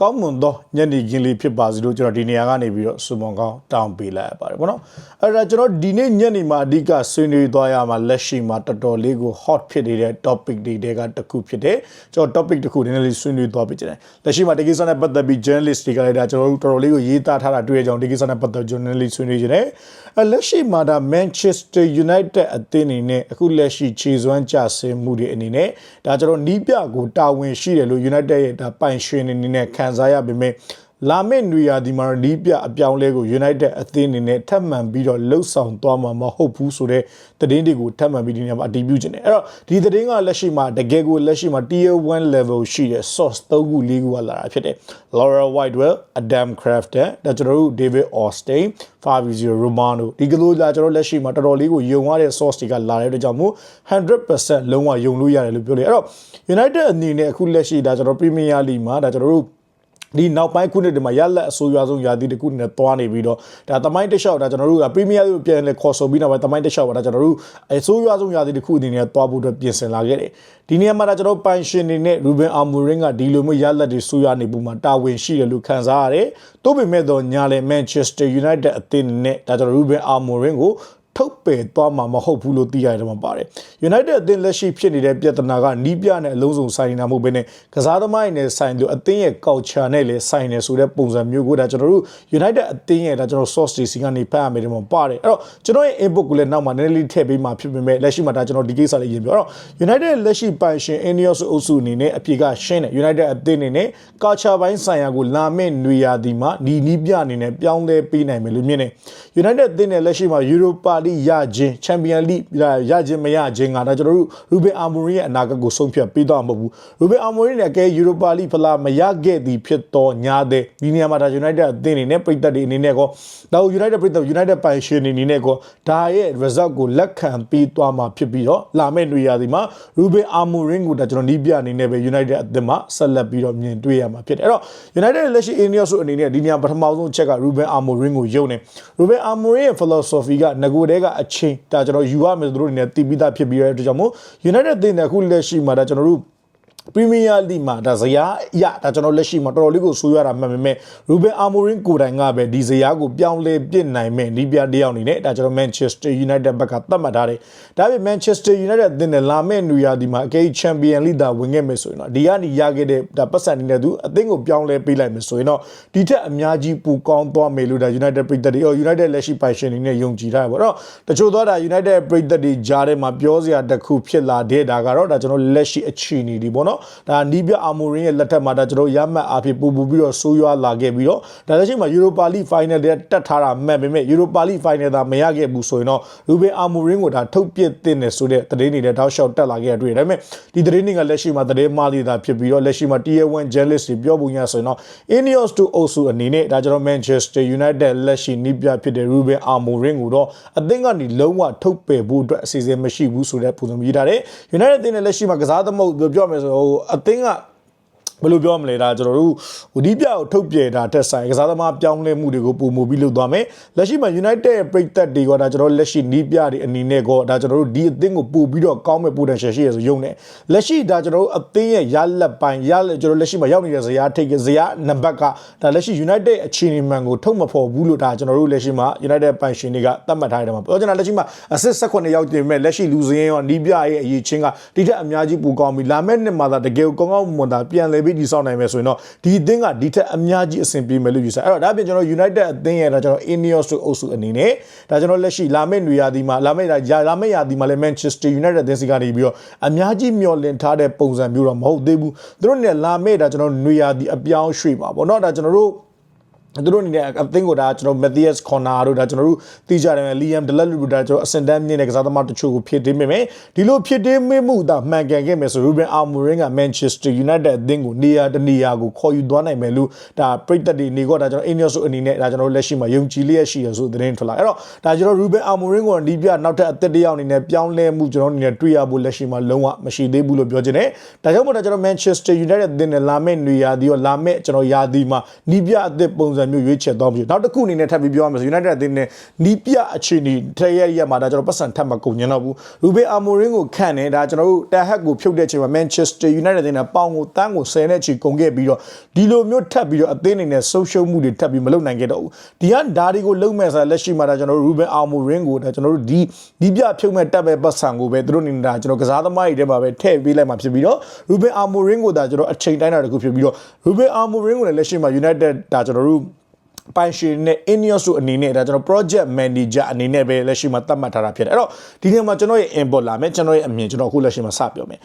ကောင်းမွန်သောညနေခင်းလေးဖြစ်ပါစေလို့ကျွန်တော်ဒီနေရာကနေပြီးတော့စုမွန်ကောင်းတောင်းပေးလိုက်ရပါတယ်ပေါ့နော်အဲ့ဒါကျွန်တော်ဒီနေ့ညနေမှာအဓိကဆွေးနွေးသွားရမှာလက်ရှိမှာတော်တော်လေးကို hot ဖြစ်နေတဲ့ topic တွေတဲကတစ်ခုဖြစ်တယ်ကျွန်တော် topic တစ်ခုနည်းနည်းလေးဆွေးနွေးသွားပြချင်တယ်လက်ရှိမှာဒီကိစ္စနဲ့ပတ်သက်ပြီး journalist တွေကလည်းဒါကျွန်တော်တို့တော်တော်လေးကိုရေးသားထားတာတွေ့ရကြအောင်ဒီကိစ္စနဲ့ပတ်သက် journalist ဆွေးနွေးချင်တယ်အဲ့လက်ရှိမှာဒါ Manchester United အသင်းအနေနဲ့အခုလက်ရှိခြေစွမ်းကျဆင်းမှုတွေအနေနဲ့ဒါကျွန်တော်နီးပြကိုတာဝန်ရှိတယ်လို့ United ရဲ့ဒါပိုင်ရှင်အနေနဲ့ခံစားရပေမဲ့လာမယ့်နွေရာသီမှာတော့နီးပြအပြောင်းလဲကို United အသင်းအနေနဲ့ထပ်မံပြီးတော့လှုပ်ဆောင်သွားမှာမဟုတ်ဘူးဆိုတဲ့သတင်းတွေကိုထပ်မံပြီးဒီနေရာမှာအတည်ပြုခြင်းတယ်အဲ့တော့ဒီသတင်းကလက်ရှိမှာတကယ်ကိုလက်ရှိမှာ Tier 1 level ရှိတဲ့ source 3ခု4ခုကလာတာဖြစ်တယ် Laura Whitewell Adam Crafton ဒါကျွန်တော်တို့ David Austin Fabrizio Romano ဒီကလိုလာကျွန်တော်လက်ရှိမှာတော်တော်လေးကိုယုံရတဲ့ source တွေကလာတဲ့အတွက်ကြောင့်မို့100%လုံးဝယုံလို့ရတယ်လို့ပြောလေအဲ့တော့ United အနေနဲ့အခုလက်ရှိဒါကျွန်တော် Premier League မှာဒါကျွန်တော်တို့ ဒီနောက်ပိုင်းခုနှစ်တွေမှာရလက်အဆိုးရွားဆုံးယာတီတစ်ခုနဲ့တွားနေပြီးတော့ဒါသမိုင်းတစ်လျှောက်ဒါကျွန်တော်တို့ကပရီးမီးယားကိုပြန်လဲခေါ်ဆိုပြီးနောက်ပိုင်းသမိုင်းတစ်လျှောက်ပါဒါကျွန်တော်တို့အဆိုးရွားဆုံးယာတီတစ်ခုအနေနဲ့တွားဖို့အတွက်ပြင်ဆင်လာခဲ့တယ်ဒီနေရာမှာဒါကျွန်တော်ပိုင်ရှင်နေနဲ့ရူဘင်အာမူရင်းကဒီလိုမျိုးရလက်တွေဆိုးရွားနေပုံမှာတာဝန်ရှိတယ်လို့ခံစားရတယ်။သို့ပေမဲ့တော့ညာလဲ Manchester United အသင်းနဲ့ဒါကျွန်တော်ရူဘင်အာမူရင်းကို ထုတ်ပယ်သွားမှာမဟုတ်ဘူးလို့သိရတယ်မှာပါတယ်။ United အသင်းလက်ရှိဖြစ်နေတဲ့ပြဿနာကနီးပြနဲ့အလုံးစုံဆိုင်နေတာမဟုတ်ဘဲနဲ့ကစားသမားတွေနဲ့ဆိုင်လို့အသင်းရဲ့ culture နဲ့လည်းဆိုင်နေဆိုတဲ့ပုံစံမျိုးကိုဒါကျွန်တော်တို့ United အသင်းရဲ့ဒါကျွန်တော် source တွေစီကနေဖတ်ရမယ်တယ်မှာပါတယ်။အဲ့တော့ကျွန်တော်ရဲ့ input ကိုလည်းနောက်မှာနည်းနည်းလေးထည့်ပေးမှာဖြစ်ပေမဲ့လက်ရှိမှာဒါကျွန်တော်ဒီကိစ္စလေးရင်ပြောတော့ United လက်ရှိပိုင်ရှင် Ineos အုပ်စုအနေနဲ့အပြေကရှင်းတယ် United အသင်းအနေနဲ့ culture ဘိုင်းဆိုင်ရာကိုလာမယ့်နွေရာသီမှာဒီနီးပြအနေနဲ့ပြောင်းလဲပေးနိုင်မယ်လို့မြင်တယ်။ United အသင်းနဲ့လက်ရှိမှာ Europa League ရခြင်း Champion League ရခြင်းမရခြင်းကဒါကျွန်တော်တို့ Ruben Amorim ရဲ့အနာဂတ်ကိုဆုံးဖြတ်ပေးတော့မဟုတ်ဘူး Ruben Amorim နဲ့ကဲ Europa League ဖလားမရခဲ့သည်ဖြစ်တော့ညာတဲ့ဒီနေရာမှာဒါ United အသင်းအနေနဲ့ပြည်သက်တွေအနေနဲ့ကောဒါကို United ပြည်သက် United ပိုင်ရှင်အနေနဲ့ကောဒါရဲ့ result ကိုလက်ခံပေးသွားမှာဖြစ်ပြီးတော့လာမယ့်နေရာဒီမှာ Ruben Amorim ကိုဒါကျွန်တော်နီးပြအနေနဲ့ပဲ United အသင်းမှာဆက်လက်ပြီးတော့မြင်တွေ့ရမှာဖြစ်တယ်အဲ့တော့ United လက်ရှိ Ineos အနေနဲ့ဒီနေရာပထမဆုံးအချက်က Ruben Amorim ကိုယုံနေ Ruben Amorim ရဲ့ philosophy ကငကိုတဲကအချင်းဒါကျွန်တော်ယူရမယ်ဆိုတို့အနေနဲ့တည်ပြီးသားဖြစ်ပြီးရတဲ့အတွက်ကြောင့်မို့ United အသင်းနဲ့အခုလက်ရှိမှာဒါကျွန်တော်တို့ ပရီးမီးယားလိမှာဒါဇယားရဒါကျွန်တော်လက်ရှိမှာတော်တော်လေးကိုဆိုးရတာမှန်ပေမဲ့ရူဘင်အာမိုရင်ကိုတိုင်ကပဲဒီဇယားကိုပြောင်းလဲပြစ်နိုင်မဲ့နီးပြတယောက်အနေနဲ့ဒါကျွန်တော် Manchester United ဘက်ကသတ်မှတ်ထားတယ်။ဒါပေမဲ့ Manchester United အသင်းနဲ့လာမဲ့နူယာဒီမှာအကေ Champion League ဒါဝင်ခဲ့မယ်ဆိုရင်တော့ဒီကနေရခဲ့တဲ့ဒါပတ်စံနေတဲ့သူအသင်းကိုပြောင်းလဲပေးလိုက်မယ်ဆိုရင်တော့ဒီထက်အများကြီးပူကောင်းသွားမယ်လို့ဒါ United ပြည်သက်တွေအော် United လက်ရှိပိုင်ရှင်တွေနဲ့ယုံကြည်ထားတယ်ပေါ့နော်။တချို့သောဒါ United ပြည်သက်တွေကြားထဲမှာပြောစရာတစ်ခုဖြစ်လာတဲ့ဒါကတော့ဒါကျွန်တော်လက်ရှိအခြေအနေဒီပေါ့နော်။ဒါနီးပြအာမိုရင်ရဲ့လက်ထက်မှာဒါကျွန်တော်ရမှတ်အားဖြင့်ပူပူပြီးတော့ဆိုးရွားလာခဲ့ပြီးတော့ဒါလက်ရှိမှာ Europa League Final တဲ့တက်ထားတာမှတ်ပေမဲ့ Europa League Final သာမရခဲ့ဘူးဆိုရင်တော့ရူဘင်အာမိုရင်ကိုဒါထုတ်ပစ်တင်တယ်ဆိုတဲ့သတင်းတွေလည်းတောက်လျှောက်တက်လာခဲ့တွေ့တယ်ဒါပေမဲ့ဒီသတင်းတွေကလက်ရှိမှာသတင်းမှားသေးတာဖြစ်ပြီးတော့လက်ရှိမှာ Tier 1 journalist တွေပြောပုံရဆိုရင်တော့ Ineos to Osu အနေနဲ့ဒါကျွန်တော် Manchester United လက်ရှိနီးပြဖြစ်တဲ့ Ruben Amorim ကိုတော့အသင်းကနေလုံးဝထုတ်ပယ်ဖို့အတွက်အစီအစဉ်မရှိဘူးဆိုတဲ့ပုံစံမျိုးထားတယ် United အသင်းနဲ့လက်ရှိမှာကစားသမုတ်ပြောမယ်ဆိုဟိုအသင်းက ဘယ်လိုပြောမလဲဒါကျွန်တော်တို့ဟိုဒီပြကိုထုတ်ပြေတာတက်ဆိုင်ကစားသမားပြောင်းလဲမှုတွေကိုပုံမှုပြီးလုပ်သွားမယ်လက်ရှိမှာ United ရဲ့ပြည်သက်တွေကဒါကျွန်တော်လက်ရှိနီးပြတွေအနေနဲ့ကောဒါကျွန်တော်တို့ဒီအသင်းကိုပို့ပြီးတော့ကောင်းမဲ့ potential ရှိရဆိုယုံနေလက်ရှိဒါကျွန်တော်တို့အသင်းရဲ့ရလက်ပိုင်းရလက်ကျွန်တော်လက်ရှိမှာရောက်နေတဲ့ဇယားထိတ်ဇယားနံပါတ်ကဒါလက်ရှိ United အခြေအနေမှန်ကိုထုတ်မဖော်ဘူးလို့ဒါကျွန်တော်တို့လက်ရှိမှာ United ပိုင်ရှင်တွေကသတ်မှတ်ထားတယ်မှာပြောချင်တာလက်ရှိမှာ assist 18ရောက်တင်မဲ့လက်ရှိလူစင်းရောနီးပြရဲ့အရေးချင်းကဒီထက်အများကြီးပိုကောင်းပြီလာမဲ့နှစ်မှာသာတကယ်ကောင်းကောင်းမွန်တာပြန်လဲပြီးတည်ဆောက်နိုင်မယ်ဆိုရင်တော့ဒီအသင်းကဒီထက်အများကြီးအဆင်ပြေမယ်လို့ယူဆအဲ့တော့ဒါအပြင်ကျွန်တော် United အသင်းရဲ့ဒါကျွန်တော် Ineos တို့အုပ်စုအနေနဲ့ဒါကျွန်တော်လက်ရှိလာမယ့်နေရာဒီမှာလာမယ့်လာမယ့်ရာဒီမှာလည်း Manchester United အသင်းစီကနေပြီးတော့အများကြီးမျှော်လင့်ထားတဲ့ပုံစံမျိုးတော့မဟုတ်သေးဘူးသူတို့နဲ့လာမယ့်ဒါကျွန်တော်နေရာဒီအပြောင်းရွှေ့ပါဗောနော်ဒါကျွန်တော်တို့ သူတို့အနေနဲ့အသင်းကိုဒါကျွန်တော် Matthias Corner တို့ဒါကျွန်တော်တို့သိကြတယ် Liam Delap တို့ဒါကျွန်တော်အစင်တန်းမြင့်တဲ့ကစားသမားတချို့ကိုဖြစ်တင်းမိမယ်ဒီလိုဖြစ်တင်းမိမှုဒါမှန်ကန်ခဲ့မယ်ဆို Ruben Amorim က Manchester United အသင်းကိုနေရာတနေရာကိုခေါ်ယူသွားနိုင်မယ်လို့ဒါပြိသက်တွေနေကောဒါကျွန်တော် Ineos အနေနဲ့ဒါကျွန်တော်လက်ရှိမှာယုံကြည်လျက်ရှိရဆိုသတင်းထွက်လာအဲ့တော့ဒါကျွန်တော် Ruben Amorim ကိုနီးပြနောက်ထပ်အသက်တယောက်အနေနဲ့ပြောင်းလဲမှုကျွန်တော်အနေနဲ့တွေ့ရဖို့လက်ရှိမှာလုံးဝမရှိသေးဘူးလို့ပြောချင်တယ်ဒါကြောင့်မို့ဒါကျွန်တော် Manchester United အသင်းနဲ့လာမယ့်နေရာဒီရောလာမယ့်ကျွန်တော်ယာဒီမှာနီးပြအသစ်ပုံစံစံမျိုးရွေးချယ်သွားပြီးနောက်တစ်ခုအနေနဲ့ထပ်ပြီးပြောရမယ်ဆို United အသင်းနဲ့နီးပြအခြေအနေထက်ရရမှာဒါကျွန်တော်ပတ်စံထပ်မကုန်ညင်တော့ဘူး Ruben Amorim ကိုခန့်နေဒါကျွန်တော်တို့တာဟက်ကိုဖြုတ်တဲ့ချိန်မှာ Manchester United အသင်းနဲ့ပေါင်ကိုတန်းကို10နဲ့ချီကုန်ခဲ့ပြီးတော့ဒီလိုမျိုးထပ်ပြီးတော့အသင်းအနေနဲ့ဆုံးရှုံးမှုတွေထပ်ပြီးမလုပ်နိုင်ခဲ့တော့ဘူးဒီကဒါတွေကိုလုံးမဲ့ဆိုလက်ရှိမှာဒါကျွန်တော်တို့ Ruben Amorim ကိုဒါကျွန်တော်တို့ဒီဒီပြဖြုတ်မဲ့တက်မဲ့ပတ်စံကိုပဲသူတို့အနေနဲ့ဒါကျွန်တော်ကစားသမားတွေထဲမှာပဲထည့်ပေးလိုက်မှာဖြစ်ပြီးတော့ Ruben Amorim ကိုဒါကျွန်တော်အချိန်တိုင်းတာတစ်ခုဖြစ်ပြီးတော့ Ruben Amorim ကိုလည်းလက်ရှိမှာ United ဒါကျွန်တော်တို့ ပိုင်ရှင်နဲ့ Ineos တို့အနေနဲ့ဒါကျွန်တော် project manager အနေနဲ့ပဲလက်ရှိမှာသတ်မှတ်ထားတာဖြစ်တယ်အဲ့တော့ဒီနေရာမှာကျွန်တော်ရဲ့ input လာမယ်ကျွန်တော်ရဲ့အမြင်ကျွန်တော်အခုလက်ရှိမှာစပြောမယ်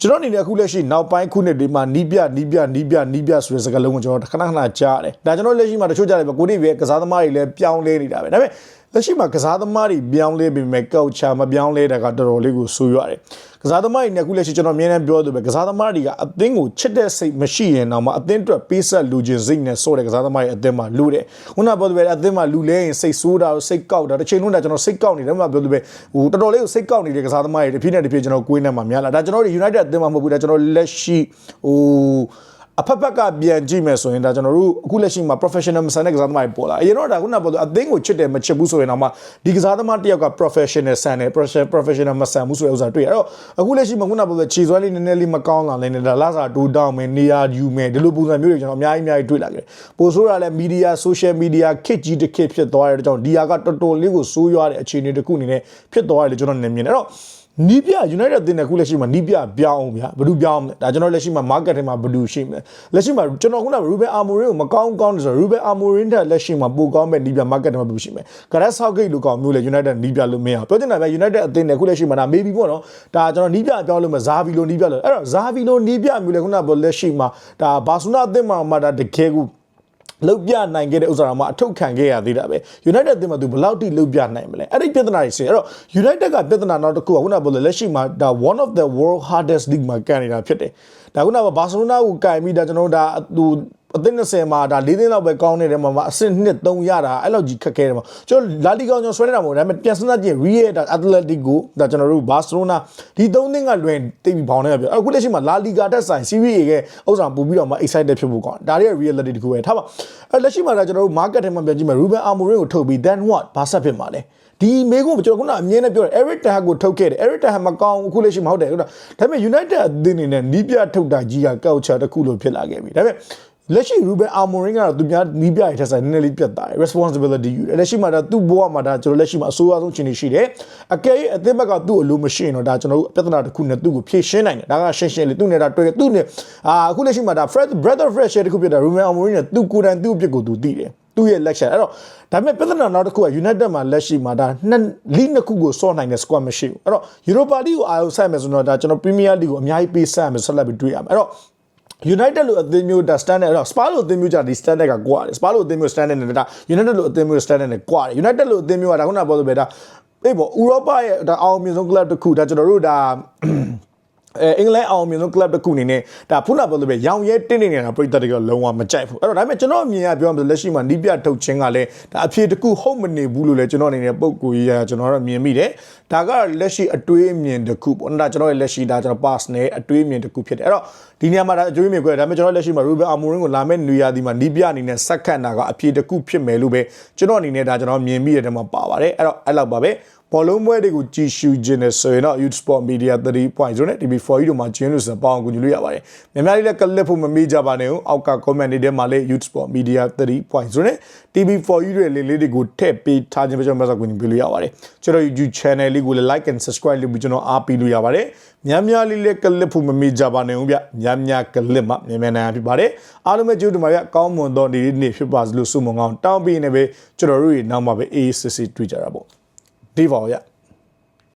ကျွန်တော်အနေနဲ့အခုလက်ရှိနောက်ပိုင်းခုနှစ်ဒီမှာနီးပြနီးပြနီးပြနီးပြဆိုတဲ့စကားလုံးကိုကျွန်တော်ခဏခဏကြားတယ်ဒါကျွန်တော်လက်ရှိမှာတချို့ကြားတယ်ပဲကိုတိပဲကစားသမားတွေလည်းပြောင်းလဲနေတာပဲဒါပေမဲ့လက်ရှိမှာကစားသမားတွေပြောင်းလဲပေမဲ့ကောက်ချာမပြောင်းလဲတာကတော်တော်လေးကိုဆိုးရွားတယ်ကစားသမားတွေနဲ့အခုလက်ရှိကျွန်တော်အမြင်နဲ့ပြောသူပဲကစားသမားတွေကအသင်းကိုချစ်တဲ့စိတ်မရှိရင်တော့မှအသင်းအတွက်ပေးဆက်လူချင်းစိတ်နဲ့ဆိုတဲ့ကစားသမားတွေအသင်းမှာလူတယ်ခုနပြောသူပဲအသင်းမှာလူလဲရင်စိတ်ဆိုးတာစိတ်ကောက်တာတစ်ချိန်လုံးကကျွန်တော်စိတ်ကောက်နေတယ်မှပြောသူပဲဟိုတော်တော်လေးကိုစိတ်ကောက်နေတဲ့ကစားသမားတွေတစ်ဖြည်းနဲ့တစ်ဖြည်းကျွန်တော်ကိုယ်နဲ့မှများလာဒါကျွန်တော်တို့ United အသင်းမှာမဟုတ်ဘူးဒါကျွန်တော်လက်ရှိဟို အဖက်ဖက်ကပြန်ကြည့်မယ်ဆိုရင်ဒါကျွန်တော်တို့အခုလက်ရှိမှာ professional မဆန်တဲ့ကစားသမားတွေပေါ်လာအရင်တော့ဒါခုနကပြောသူအသင်းကိုချစ်တယ်မချစ်ဘူးဆိုရင်တော့မှဒီကစားသမားတစ်ယောက်က professional ဆန်တယ် professional မဆန်ဘူးဆိုတဲ့ဥစ္စာတွေ့ရအဲ့တော့အခုလက်ရှိမှာခုနကပြောသူခြေစွမ်းလေးနည်းနည်းလေးမကောင်းလာလဲနေတာလာစာတူတောင်းမယ်နေရာယူမယ်ဒီလိုပုံစံမျိုးတွေကျွန်တော်အများကြီးအများကြီးတွေ့လာခဲ့ပိုဆိုးရလဲ media social media ခစ်ကြီးတစ်ခစ်ဖြစ်သွားတဲ့ကြောင့်ဒီဟာကတော်တော်လေးကိုဆိုးရွားတဲ့အခြေအနေတစ်ခုအနေနဲ့ဖြစ်သွားတယ်လို့ကျွန်တော်နေမြင်တယ်အဲ့တော့ နီးပြ United တင်တဲ့ခုလက်ရှိမှာနီးပြပြောင်းအောင်ဗျာဘယ်သူပြောင်းမလဲဒါကျွန်တော်လက်ရှိမှာ market ထဲမှာဘယ်သူရှိမလဲလက်ရှိမှာကျွန်တော်ခုနက Ruben Amorim ကိုမကောင်းကောင်းတယ်ဆိုတော့ Ruben Amorim တဲ့လက်ရှိမှာပိုကောင်းမဲ့နီးပြ market ထဲမှာဘယ်သူရှိမလဲ Gareth Southgate လို့ကောင်းမျိုးလေ United နီးပြလို့မရအောင်ပြောချင်တာပဲ United အသင်းနဲ့ခုလက်ရှိမှာဒါ maybe ပေါ့နော်ဒါကျွန်တော်နီးပြပြောင်းလို့မဇာဗီလိုနီးပြလို့အဲ့တော့ဇာဗီလိုနီးပြမျိုးလေခုနကလက်ရှိမှာဒါဘာဆူနာအသင်းမှာမှဒါတကယ်ကို လုတ်ပြနိုင်ခဲ့တဲ့ဥစ္စာတော့မှအထုတ်ခံခဲ့ရသေးတာပဲ United အသင်းမှာသူဘယ်လောက်ထိလုတ်ပြနိုင်မလဲအဲ့ဒီပြဿနာတွေရှိတယ်အဲ့တော့ United ကပြဿနာနောက်တစ်ခုကခုနကပြောလို့လက်ရှိမှာဒါ one of the world hardest league မှာကန်နေတာဖြစ်တယ်ဒါခုနကဘာစီလိုနာကိုကင်ပြီးဒါကျွန်တော်တို့ဒါသူ အသင်း20မှာဒါ၄သိန်းလောက်ပဲကောင်းနေတဲ့မှာမှာအဆင့်2 3ရတာအဲ့လောက်ကြီးခက်ခဲတယ်မှာကျွန်တော်လာလီဂါကျွန်တော်ဆွဲနေတာမဟုတ်ဒါပေမဲ့ပြန်စဉ်းစားကြည့် Real ဒါ Athletic ကိုဒါကျွန်တော်တို့ဘာစီလိုနာဒီ3သိန်းကလွင်တိတ်ပြီးဘောင်းနေပြအခုလက်ရှိမှာလာလီဂါတက်ဆိုင် Serie A ရဲ့ဥစ္စာပို့ပြီးတော့မှ excited ဖြစ်ဖို့ကောင်းဒါတွေက reality တခုပဲထားပါအဲ့လက်ရှိမှာဒါကျွန်တော်တို့ market ထဲမှာပြန်ကြည့်မယ် Ruben Amorim ကိုထုတ်ပြီး then what ဘာဆက်ဖြစ်မှာလဲဒီမေကုန်းကျွန်တော်ခုနအမြင်နဲ့ပြောတယ် Eric Ten Hag ကိုထုတ်ခဲ့တယ် Eric Ten Hag မကောင်းအခုလက်ရှိမဟုတ်တယ်ဟုတ်လားဒါပေမဲ့ United အသင်းအနေနဲ့နီးပြထုတ်တာကြီးကကောက်ချတစ်ခုလို့ဖြစ်လာခဲ့ပြီဒါပေမဲ့ လက်ရှိ Ruben Amorim ကတော့သူများနီးပြရထက်ဆိုင်နည်းနည်းလေးပြတ်သားတယ် responsibility ယူတယ်လက်ရှိမှာဒါသူ့ဘဝမှာဒါကျွန်တော်လက်ရှိမှာအဆိုးအဆုံးအခြေအနေရှိတယ်အကယ်၍အသင်းဘက်ကသူ့အလိုမရှိရင်တော့ဒါကျွန်တော်တို့ပြဿနာတစ်ခုနဲ့သူ့ကိုဖြေရှင်းနိုင်တယ်ဒါကရှင်းရှင်းလေးသူ့နဲ့ဒါတွေ့သူ့နဲ့အာအခုလက်ရှိမှာဒါ Fred brother fresh တစ်ခုဖြစ်တာ Ruben Amorim နဲ့သူ့ကိုယ်တိုင်သူ့အဖြစ်ကိုသူသိတယ်သူ့ရဲ့လက်ချက်အဲ့တော့ဒါပေမဲ့ပြဿနာနောက်တစ်ခုက United မှာလက်ရှိမှာဒါနှစ်လိနှစ်ခုကိုစော့နိုင်တဲ့ squad မရှိဘူးအဲ့တော့ Europa League ကိုအာရုံစိုက်မယ်ဆိုတော့ဒါကျွန်တော် Premier League ကိုအများကြီးပေးဆက်ရမယ်ဆက်လက်ပြီးတွေးရမယ်အဲ့တော့ United လို့အသင်းမျိုးဒါ standard အဲ့တော့ Spa လို့အသင်းမျိုးကြဒီ standard ကကွာတယ် Spa လို့အသင်းမျိုး standard နဲ့ဒါ United လို့အသင်းမျိုး standard နဲ့ကွာတယ် United လို့အသင်းမျိုးကဒါခုနကပြောလို့ပဲဒါအေးပေါ့ဥရောပရဲ့ဒါအောင်မြင်ဆုံး club တစ်ခုဒါကျွန်တော်တို့ဒါ အဲအင်္ဂလန်အောင်မြင်ဆုံး club တစ်ခုအနေနဲ့ဒါဖုနပြောလို့ပဲရောင်ရဲတင်းနေနေတာပြည်သက်တွေကလုံးဝမကြိုက်ဘူးအဲ့တော့ဒါပေမဲ့ကျွန်တော်အမြင်ကပြောမှလက်ရှိမှာနီးပြထုတ်ခြင်းကလည်းဒါအဖြေတစ်ခုဟုတ်မနေဘူးလို့လည်းကျွန်တော်အနေနဲ့ပုံကိုကြီးရကျွန်တော်တော့မြင်မိတယ်ဒါကလက်ရှိအတွေးအမြင်တစ်ခုပေါ့နော်ဒါကျွန်တော်ရဲ့လက်ရှိဒါကျွန်တော် pass နဲ့အတွေးအမြင်တစ်ခုဖြစ်တယ်အဲ့တော့ဒီနေရာမှာဒါအတွေးအမြင်ကိုဒါပေမဲ့ကျွန်တော်လက်ရှိမှာ Ruben Amorim ကိုလာမဲ့နွေရာသီမှာနီးပြအနေနဲ့စက္ကန့်တာကအဖြေတစ်ခုဖြစ်မယ်လို့ပဲကျွန်တော်အနေနဲ့ဒါကျွန်တော်မြင်မိတဲ့ထဲမှာပါပါတယ်အဲ့တော့အဲ့လောက်ပါပဲ ဘောလုံးပွဲတွေကိုကြည့်ရှုခြင်းနဲ့ဆိုရင်တော့ Youth Sport Media 3.0နဲ့ TV4U တို့မှာကျင်းလို့ဆိုပေါအောင်ကူညီလို့ရပါတယ်။များများလေးလည်းကလစ်ဖို့မမေ့ကြပါနဲ့။အောက်က comment တွေထဲမှာလည်း Youth Sport Media 3.0နဲ့ TV4U တွေလေးလေးတွေကိုထည့်ပေးထားခြင်းပဲကျွန်တော်ဆက်ကူညီပေးလို့ရပါတယ်။ကျွန်တော် YouTube channel လေးကိုလည်း like and subscribe လုပ်ပြီးကျွန်တော်အားပေးလို့ရပါတယ်။များများလေးလည်းကလစ်ဖို့မမေ့ကြပါနဲ့ဦးဗျ။များများကလစ်မှများများနိုင်ဖြစ်ပါတယ်။အားလုံးပဲကျေးဇူးတင်ပါဗျ။ကောင်းမွန်သောနေ့နေ့ဖြစ်ပါစေလို့ဆုမွန်ကောင်းတောင်းပေးနေပဲကျွန်တော်တို့ရေနောက်မှာပဲ ACC တွေ့ကြတာပေါ့။ ဒီပါဗျ